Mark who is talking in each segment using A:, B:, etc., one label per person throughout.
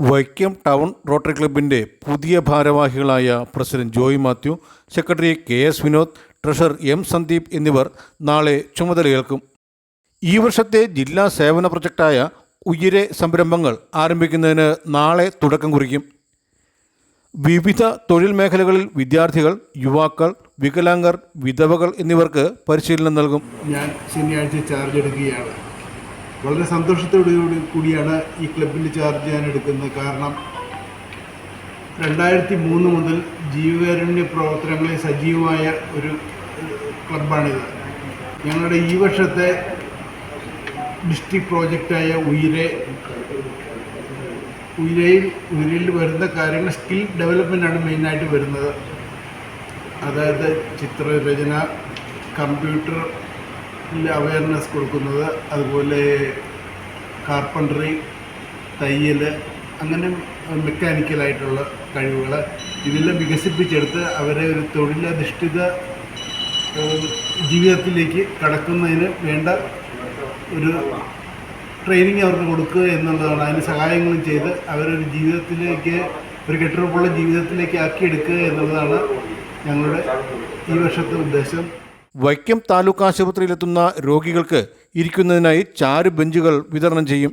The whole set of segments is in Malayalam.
A: വൈക്കം ടൗൺ റോട്ടറി ക്ലബിന്റെ പുതിയ ഭാരവാഹികളായ president Joy Mathew secretary K S Vinod treasurer M Sandeep എന്നിവർ നാളെ ചുമതലയേൽക്കും ഈ വർഷത്തെ ജില്ലാ സേവന പ്രൊജക്റ്റായ ഉയരെ സംരംഭങ്ങൾ ആരംഭിക്കുന്നതിന് നാളെ തുടക്കം കുറിക്കും. വിവിധ തൊഴിൽ മേഖലകളിൽ വിദ്യാർത്ഥികൾ യുവാക്കൾ വികലാംഗർ വിധവകൾ എന്നിവർക്ക് പരിശീലനം നൽകും.
B: ഞാൻ ശനിയാഴ്ച ചാർജ് എടുക്കുകയാണ്. വളരെ സന്തോഷത്തോടു കൂടി- കൂടിയാണ് ഈ ക്ലബിന്റെ ചാർജ് ഞാൻ എടുക്കുന്നത്. കാരണം രണ്ടായിരത്തി മൂന്ന് മുതൽ ജീവകാരുണ്യ പ്രവർത്തനങ്ങളിൽ സജീവമായ ഒരു ക്ലബാണിത്. ഞങ്ങളുടെ ഈ വർഷത്തെ ഡിസ്ട്രിക്ട് പ്രോജക്റ്റായ ഉയരെ ഉയരയിൽ ഉയരയിൽ വരുന്ന കാര്യങ്ങൾ സ്കിൽ ഡെവലപ്മെന്റാണ് മെയിനായിട്ട് വരുന്നത്. അതായത് ചിത്രരചന കമ്പ്യൂട്ടർ അവയർനെസ് കൊടുക്കുന്നത് അതുപോലെ കാർപ്പൻട്രി തയ്യൽ അങ്ങനെ മെക്കാനിക്കലായിട്ടുള്ള കഴിവുകൾ ഇതെല്ലാം വികസിപ്പിച്ചെടുത്ത് അവരെ ഒരു തൊഴിലധിഷ്ഠിത ജീവിതത്തിലേക്ക് കടക്കുന്നതിന് വേണ്ട ഒരു ട്രെയിനിങ് അവർക്ക് കൊടുക്കുക എന്നുള്ളതാണ്. അതിന് സഹായങ്ങളും ചെയ്ത് അവരൊരു ജീവിതത്തിലേക്ക് ഒരു കെട്ടുറപ്പുള്ള ജീവിതത്തിലേക്ക് ആക്കിയെടുക്കുക എന്നുള്ളതാണ് ഞങ്ങളുടെ ഈ വർഷത്തെ ഉദ്ദേശം.
A: വൈക്കം താലൂക്ക് ആശുപത്രിയിലെത്തുന്ന രോഗികൾക്ക് ഇരിക്കുന്നതിനായി ചാരു ബെഞ്ചുകൾ വിതരണം ചെയ്യും.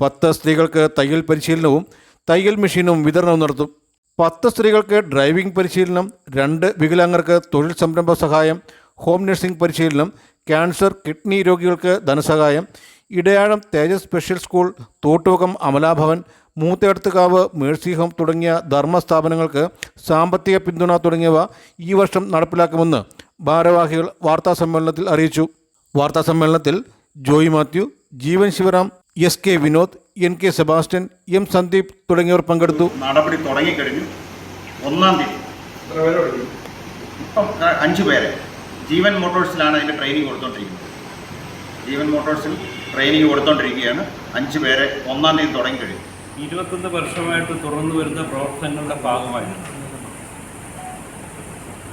A: പത്ത് സ്ത്രീകൾക്ക് തയ്യൽ പരിശീലനവും തയ്യൽ മെഷീനും വിതരണവും നടത്തും. പത്ത് സ്ത്രീകൾക്ക് ഡ്രൈവിംഗ് പരിശീലനം രണ്ട് വികലാംഗർക്ക് തൊഴിൽ സംരംഭ സഹായം ഹോം നഴ്സിംഗ് പരിശീലനം ക്യാൻസർ കിഡ്നി രോഗികൾക്ക് ധനസഹായം Idayazham Tejas special school Thottuvakam Amalabhavan Moothedathukavu mercy home തുടങ്ങിയ ധർമ്മസ്ഥാപനങ്ങൾക്ക് സാമ്പത്തിക പിന്തുണ തുടങ്ങിയവ ഈ വർഷം നടപ്പിലാക്കുമെന്ന് ഭാരവാഹികൾ വാർത്താസമ്മേളനത്തിൽ അറിയിച്ചു. വാർത്താസമ്മേളനത്തിൽ Joy Mathew Jeevan Sivaram S K Vinod N K Sebastian M Sandeep തുടങ്ങിയവർ പങ്കെടുത്തു.
C: നടപടി തുടങ്ങിക്കഴിഞ്ഞു. ഒന്നാം തീയതി. ഇപ്പം അഞ്ചു അഞ്ച് പേരെ. ജീവൻ മോട്ടോഴ്സിലാണ് അതിന്റെ ട്രെയിനിങ് കൊടുത്തോണ്ടിരിക്കുന്നത്. ജീവൻ മോട്ടോഴ്സിൽ ട്രെയിനിങ് കൊടുത്തോണ്ടിരിക്കുകയാണ്. അഞ്ച് പേരെ ഒന്നാം തീയതി തുടങ്ങിക്കഴിഞ്ഞു.
D: ഇരുപത്തൊന്ന് വർഷമായിട്ട് തുറന്നു വരുന്ന പ്രവർത്തനങ്ങളുടെ ഭാഗമായിട്ട്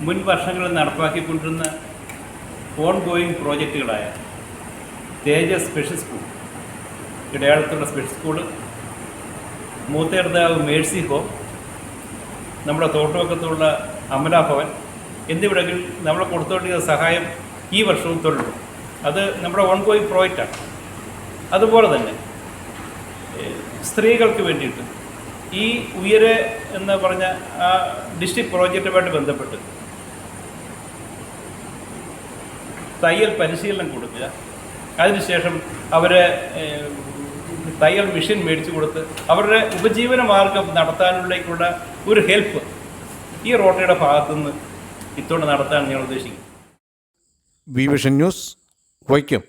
D: മുൻ വർഷങ്ങളിൽ നടപ്പാക്കിക്കൊണ്ടിരുന്ന ഓൺ ഗോയിങ് പ്രോജക്റ്റുകളായ തേജസ് സ്പെഷ്യൽ സ്കൂൾ ഇടയാളത്തുള്ള സ്പെഷ്യൽ സ്കൂൾ മൂത്തേർദാവ് മേഴ്സി ഹോം നമ്മുടെ തോട്ടുവക്കത്തുള്ള അമലാഭവൻ എന്നിവിടങ്ങളിൽ നമ്മൾ കൊടുത്തുകൊണ്ടിരുന്ന സഹായം ഈ വർഷവും തുടരും അത് നമ്മുടെ ഓൺ ഗോയിങ് പ്രോജക്റ്റാണ് അതുപോലെ തന്നെ സ്ത്രീകൾക്ക് വേണ്ടിയിട്ട് ഈ ഉയരെ എന്ന് പറഞ്ഞ ആ ഡിസ്ട്രിക്ട് പ്രോജക്റ്റുമായിട്ട് ബന്ധപ്പെട്ട് തയ്യൽ പരിശീലനം കൊടുക്കുക. അതിനുശേഷം അവരെ തയ്യൽ മെഷീൻ മേടിച്ചു കൊടുത്ത് അവരുടെ ഉപജീവന മാർഗം നടത്താനുള്ളേക്കുള്ള ഒരു ഹെൽപ്പ് ഈ റോട്ടറിയുടെ ഭാഗത്തുനിന്ന് ഇത്തോടെ നടത്താൻ ഞാൻ
A: ഉദ്ദേശിക്കുന്നു. Vision news Vaikom.